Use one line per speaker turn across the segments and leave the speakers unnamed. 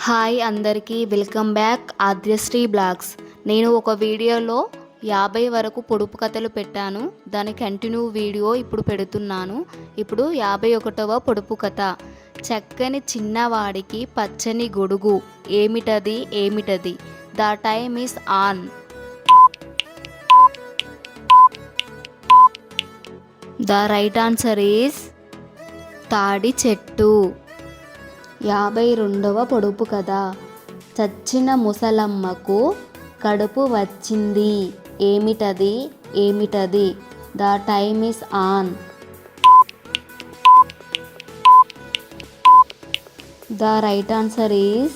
Hi అందరికీ welcome back Adyasri blogs. నేను ఒక వీడియోలో యాభై వరకు పొడుపు కథలు పెట్టాను. దాని కంటిన్యూ వీడియో ఇప్పుడు పెడుతున్నాను. ఇప్పుడు యాభై ఒకటవ పొడుపు కథ. చక్కని చిన్నవాడికి పచ్చని గొడుగు. ఏమిటది? ఏమిటది? The time is on. The right answer is తాడి చెట్టు. యాభై రెండవ పొడుపు కథ. చచ్చిన ముసలమ్మకు కడుపు వచ్చింది. ఏమిటది? ఏమిటది? The time is on. The right answer is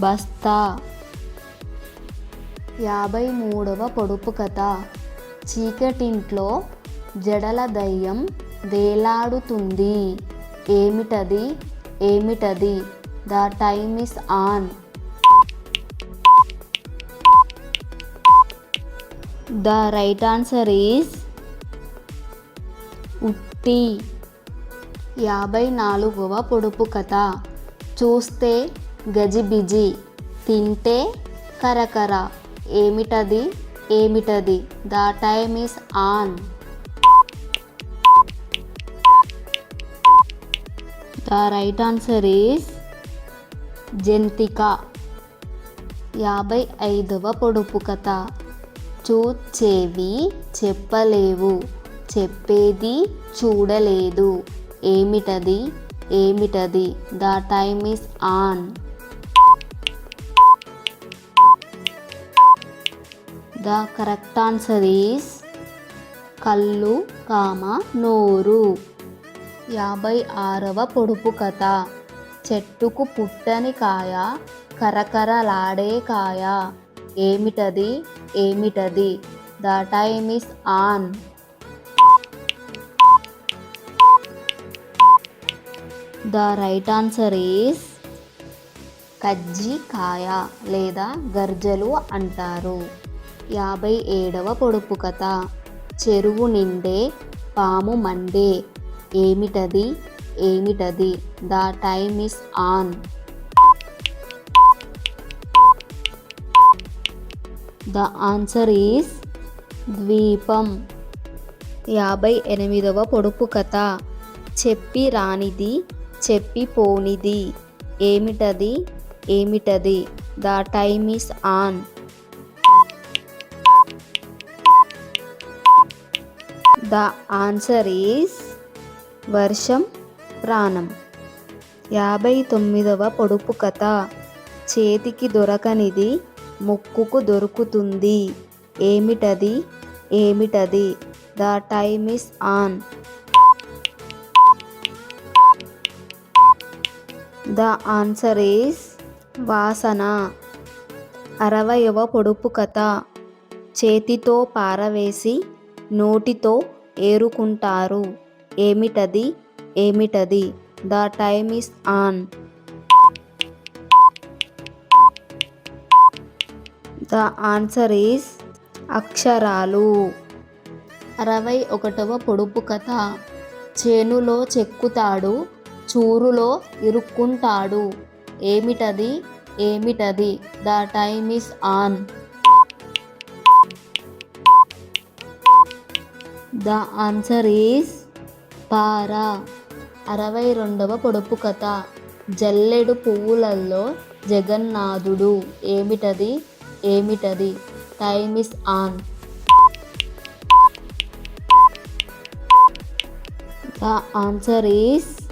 బస్తా. యాభై మూడవ పొడుపు కథ. చీకటింట్లో జడల దయ్యం వేలాడుతుంది. ఏమిటది? ఏమిటది? The time is on. The right answer is ఉట్టి. యాభై నాలుగవ పొడుపు కథ. చూస్తే గజిబిజి తింటే కరకర. ఏమిటది? ఏమిటది? The time is on. The right answer is జంతిక. యాభై ఐదవ పొడుపు కథ. చూచేవి చెప్పలేవు చెప్పేది చూడలేదు. ఏమిటది? ఏమిటది? The time is on. The correct answer is కళ్ళు కామ నోరు. యాభై ఆరవ పొడుపు కథ. చెట్టుకు పుట్టని కాయ కరకరలాడే కాయ. ఏమిటది? ఏమిటది? The time is on the right answer is కజ్జికాయ లేదా గర్జలు అంటారు. యాభై ఏడవ పొడుపు కథ. చెరువు నిండే పాము మండే. ఏమిటది? ఏమిటది? The time is on. The answer is ద్వీపం. యాభై ఎనిమిదవ పొడుపు కథ. చెప్పి రానిది చెప్పి పోనిది. ఏమిటది? ఏమిటది? The time is on. The answer is వర్షం ప్రాణం. యాభై తొమ్మిదవ పొడుపు కథ. చేతికి దొరకనిది ముక్కుకు దొరుకుతుంది. ఏమిటది? ఏమిటది? The time is on. The answer is వాసన. అరవయవ పొడుపు కథ. చేతితో పారవేసి నోటితో ఏరుకుంటారు. ఏమిటది? ఏమిటది? The time is on. The answer is అక్షరాలు. అరవై ఒకటవ పొడుపు కథ. చేనులో చెక్కుతాడు చూరులో ఇరుక్కుంటాడు. ఏమిటది? ఏమిటది? The time is on. The answer is పార. అరవై రెండవ పొడుపు కథ. జల్లెడు పువ్వులలో జగన్నాథుడు ఏమిటది? ఏమిటది? Time is on. The answer is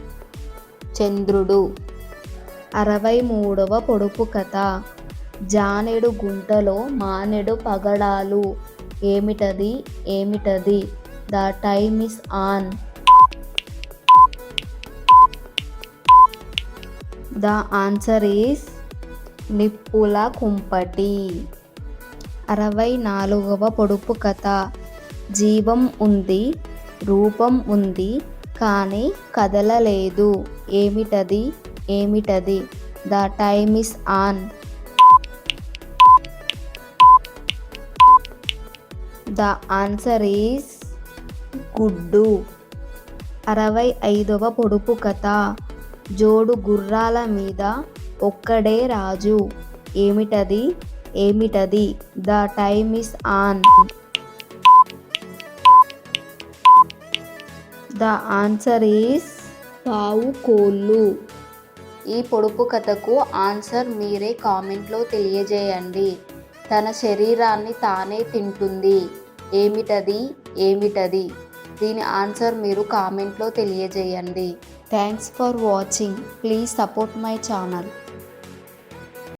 చంద్రుడు. అరవై మూడవ పొడుపు కథ. జానెడు గుంటలో మానెడు పగడాలు. ఏమిటది? ఏమిటది? The time is on. The answer is నిప్పుల కుంపటి. అరవై నాలుగవ పొడుపు కథ. జీవం ఉంది రూపం ఉంది కానీ కదలలేదు. ఏమిటది? ఏమిటది? The time is on the answer is గుడ్డు. అరవై ఐదవ పొడుపు కథ. జోడు గుర్రాల మీద ఒక్కడే రాజు. ఏమిటది? ఏమిటది? The time is on. The answer is పావు కోళ్ళు. ఈ పొడుపు కథకు ఆన్సర్ మీరే కామెంట్లో తెలియజేయండి. తన శరీరాన్ని తానే తింటుంది. ఏమిటది? ఏమిటది? దీని ఆన్సర్ మీరు కామెంట్లో తెలియజేయండి. Thanks for watching please support my channel